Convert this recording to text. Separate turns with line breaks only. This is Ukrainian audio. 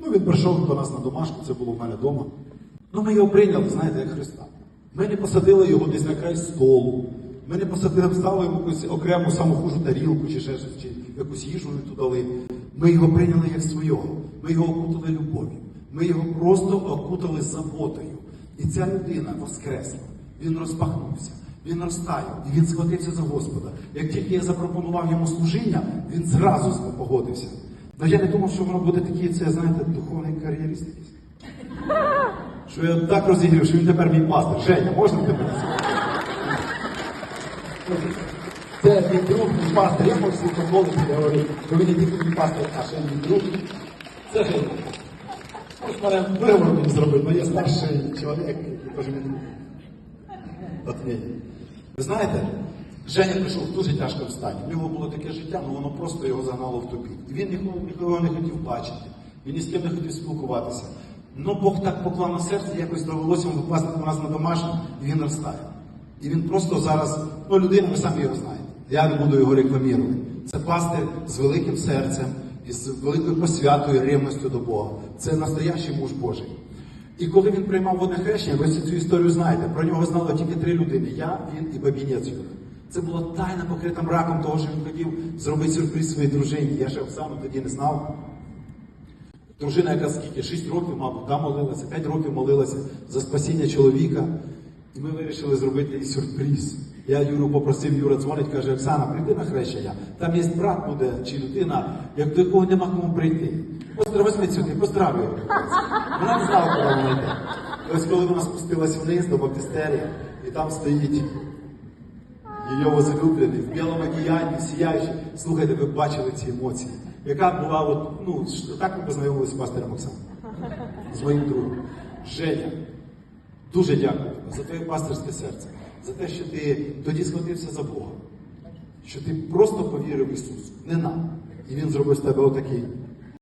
Ну, він прийшов до нас на домашку, це було в мене вдома. Ну, ми його прийняли, знаєте, як Христа. Ми не посадили його десь на край столу. Ми не посадили, вставили йому якусь окрему саму хужу тарілку чи ще щось, чи якусь їжу не дали. Ми його прийняли як свого. Ми його окутали любов'ю. Ми його просто окутали заботою. І ця людина воскресла. Він розпахнувся, він розтаяв, і він схватився за Господа. Як тільки я запропонував йому служіння, він зразу погодився. Ну я не думав, що воно буде такий, це, знаєте, духовний кар'єрист. Що я так розігрів, що він тепер мій пастор. Женя, можна тебе? Це мій друг, мій пастор. Я можу дозволити, я говорю, що він не тільки мій пастор, а ще мій друг. Це Женя. Ось мене мені зробив, бо є старший чоловік, який теж мій друг. От мені. Ви знаєте, Женя прийшов в дуже тяжкому стані. В нього було таке життя, ну воно просто його загнало в тупік. І він нікого, не хотів бачити, він ні з ким не хотів спілкуватися. Ну Бог так поклав на серце, якось довелося йому випасти до нас на домашню, і він розтаяв. І він просто зараз, ну людина, ви самі його знаєте. Я не буду його рекламувати. Це пастир з великим серцем, і з великою посвятою, ревністю до Бога. Це настоящий муж Божий. І коли він приймав водне хрещення, ви всю цю історію знаєте. Про нього знало тільки три людини: я, він і бабінець його. Це була тайна покрита мраком того, що він хотів зробити сюрприз своїй дружині. Я ще Оксану тоді не знав. Дружина, яка скільки, 6 років, мабуть, да, молилася, 5 років молилася за спасіння чоловіка. І ми вирішили зробити їй сюрприз. Я Юру попросив, Юра дзвонить, каже, Оксана, прийди на хрещення. Там є брат буде чи людина, як до якого нема кому прийти. Візьми сюди, поздрав його. Вона не знала, куди вона йде. Ось коли вона спустилась вниз до баптистерія, і там стоїть її возлюблений, в білому одіянні, сіяючи. Слухайте, ви бачили ці емоції. Яка була, от, ну, так ми познайомилися з пастором Оксаном, з моїм другом. Женя, дуже дякую за твоє пасторське серце, за те, що ти тоді схватився за Бога, що ти просто повірив Ісусу, не нам. І Він зробив з тебе отакий